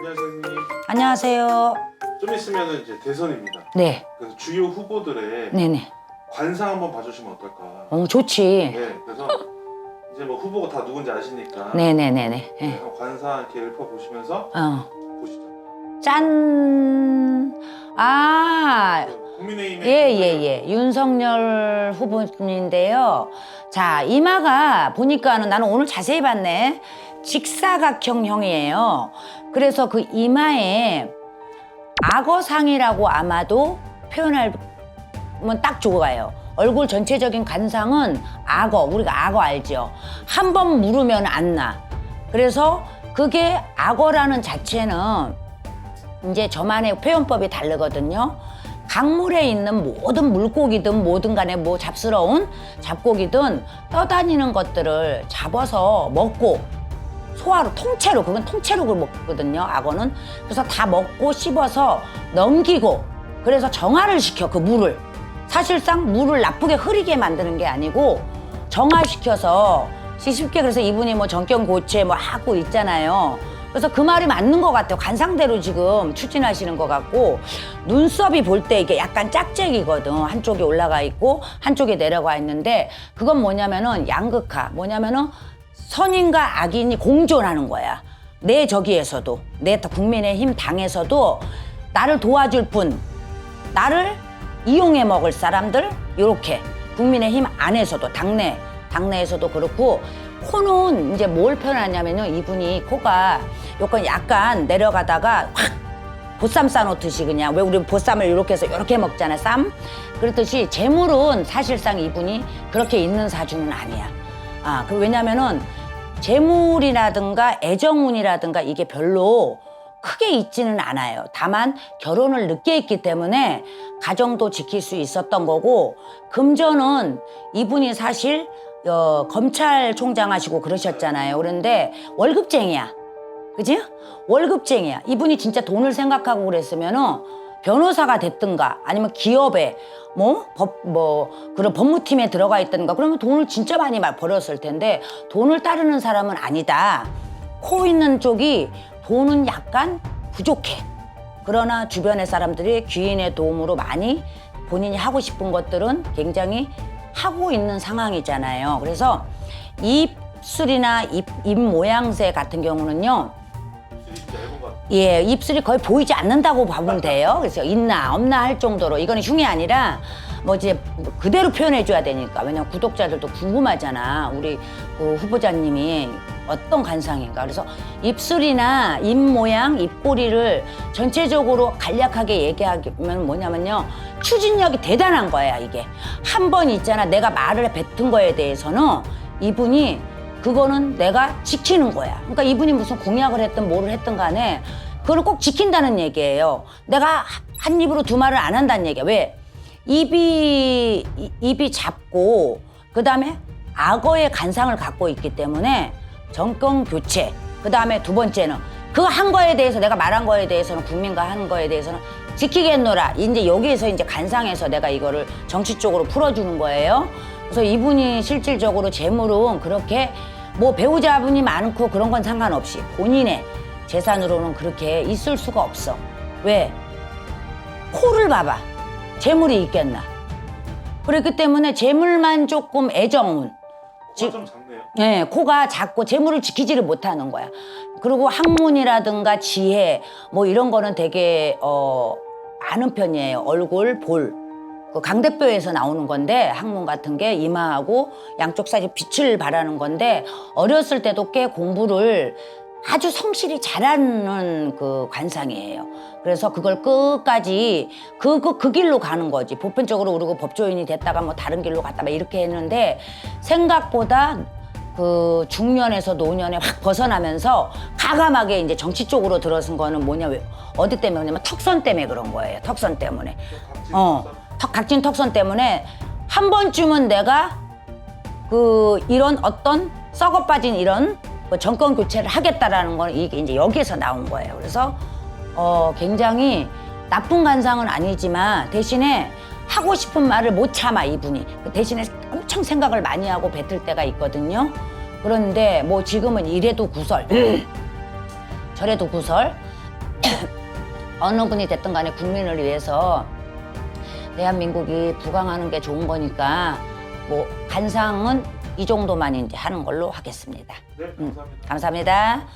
안녕하세요 선생님. 안녕하세요. 좀 있으면 이제 대선입니다. 네, 그래서 주요 후보들의 네네. 관상 한번 봐주시면 어떨까. 어, 좋지. 네, 그래서 이제 뭐 후보가 다 누군지 아시니까 네네네네. 네. 한번 관상 이렇게 읊어보시면서 어. 보시죠. 짠. 아, 그 국민의힘의 예, 예, 예. 윤석열 후보님인데요. 자, 이마가 보니까는 나는 오늘 자세히 봤네. 직사각형형이에요. 그래서 그 이마에 악어상이라고 아마도 표현하면 딱 좋아요. 얼굴 전체적인 관상은 악어, 우리가 악어 알죠? 한 번 물으면 안 나. 그래서 그게 악어라는 자체는 이제 저만의 표현법이 다르거든요. 강물에 있는 모든 물고기든 뭐든 간에 뭐 잡스러운 잡고기든 떠다니는 것들을 잡아서 먹고 소화로 통째로 그건 통째로 그걸 먹거든요 악어는. 그래서 다 먹고 씹어서 넘기고 그래서 정화를 시켜 그 물을. 사실상 물을 나쁘게 흐리게 만드는 게 아니고 정화시켜서 쉽게 그래서 이분이 뭐 전경 고체 뭐 하고 있잖아요. 그래서 그 말이 맞는 것 같아요. 관상대로 지금 추진하시는 것 같고 눈썹이 볼 때 이게 약간 짝짝이거든. 한쪽이 올라가 있고 한쪽이 내려가 있는데 그건 뭐냐면은 양극화. 뭐냐면은 선인과 악인이 공존하는 거야. 내 저기에서도 내 국민의힘 당에서도 나를 도와줄 분, 나를 이용해 먹을 사람들 이렇게 국민의힘 안에서도 당내 당내에서도 그렇고 코는 이제 뭘 표현하냐면요 이분이 코가 요건 약간 내려가다가 확 보쌈 싸놓듯이 그냥 왜 우리 보쌈을 이렇게 해서 이렇게 먹잖아 쌈 그렇듯이 재물은 사실상 이분이 그렇게 있는 사주는 아니야 아, 그 왜냐면은 재물이라든가 애정운이라든가 이게 별로 크게 있지는 않아요. 다만 결혼을 늦게 했기 때문에 가정도 지킬 수 있었던 거고 금전은 이분이 사실 어, 검찰총장 하시고 그러셨잖아요. 그런데 월급쟁이야. 그지? 월급쟁이야. 이분이 진짜 돈을 생각하고 그랬으면은 변호사가 됐든가 아니면 기업에 뭐 법 뭐 그런 법무팀에 들어가 있든가 그러면 돈을 진짜 많이 마- 벌었을 텐데 돈을 따르는 사람은 아니다. 코 있는 쪽이 돈은 약간 부족해. 그러나 주변의 사람들이 귀인의 도움으로 많이 본인이 하고 싶은 것들은 굉장히 하고 있는 상황이잖아요. 그래서 입술이나 입, 입 모양새 같은 경우는요. 예, 입술이 거의 보이지 않는다고 보면 돼요. 그래서 있나 없나 할 정도로 이거는 흉이 아니라 뭐 이제 그대로 표현해 줘야 되니까 왜냐면 구독자들도 궁금하잖아. 우리 그 후보자님이 어떤 관상인가. 그래서 입술이나 입 모양, 입꼬리를 전체적으로 간략하게 얘기하면 뭐냐면요. 추진력이 대단한 거야, 이게. 한 번 있잖아. 내가 말을 뱉은 거에 대해서는 이분이 그거는 내가 지키는 거야. 그러니까 이분이 무슨 공약을 했든 뭐를 했든 간에 그걸 꼭 지킨다는 얘기예요. 내가 한 입으로 두 말을 안 한다는 얘기야. 왜? 입이 이- 입이 작고 그다음에 악어의 간상을 갖고 있기 때문에 정권 교체. 그다음에 두 번째는 그 한 거에 대해서 내가 말한 거에 대해서는 국민과 한 거에 대해서는 지키겠노라. 이제 여기에서 이제 간상해서 내가 이거를 정치 쪽으로 풀어주는 거예요. 그래서 이분이 실질적으로 재물은 그렇게 뭐 배우자분이 많고 그런 건 상관없이 본인의 재산으로는 그렇게 있을 수가 없어. 왜? 코를 봐봐. 재물이 있겠나? 그렇기 때문에 재물만 조금 애정운. 코가 좀 작네요. 예, 코가 작고 재물을 지키지를 못하는 거야. 그리고 학문이라든가 지혜 뭐 이런 거는 되게 어 아는 편이에요. 얼굴, 볼. 그 강대뼈에서 나오는 건데 학문 같은 게 이마하고 양쪽 사이 빛을 발하는 건데 어렸을 때도 꽤 공부를 아주 성실히 잘하는 그 관상이에요. 그래서 그걸 끝까지 그, 그, 그 길로 가는 거지. 보편적으로 우리가 법조인이 됐다가 뭐 다른 길로 갔다 막 이렇게 했는데 생각보다 그 중년에서 노년에 확 벗어나면서 가감하게 이제 정치 쪽으로 들어선 거는 뭐냐, 왜- 어디 때문에 그러냐면 턱선 때문에 그런 거예요. 턱선 때문에. 각질 어, 턱, 각진 턱선 때문에 한 번쯤은 내가 그 이런 어떤 썩어 빠진 이런 그 정권 교체를 하겠다라는 건 이게 이제 여기에서 나온 거예요. 그래서 어 굉장히 나쁜 관상은 아니지만 대신에 하고 싶은 말을 못 참아 이분이 그 대신에 엄청 생각을 많이 하고 뱉을 때가 있거든요. 그런데 뭐 지금은 이래도 구설 저래도 구설 어느 분이 됐든 간에 국민을 위해서 대한민국이 부강하는 게 좋은 거니까 뭐 간상은 이 정도만 이제 하는 걸로 하겠습니다. 네, 감사합니다. 감사합니다.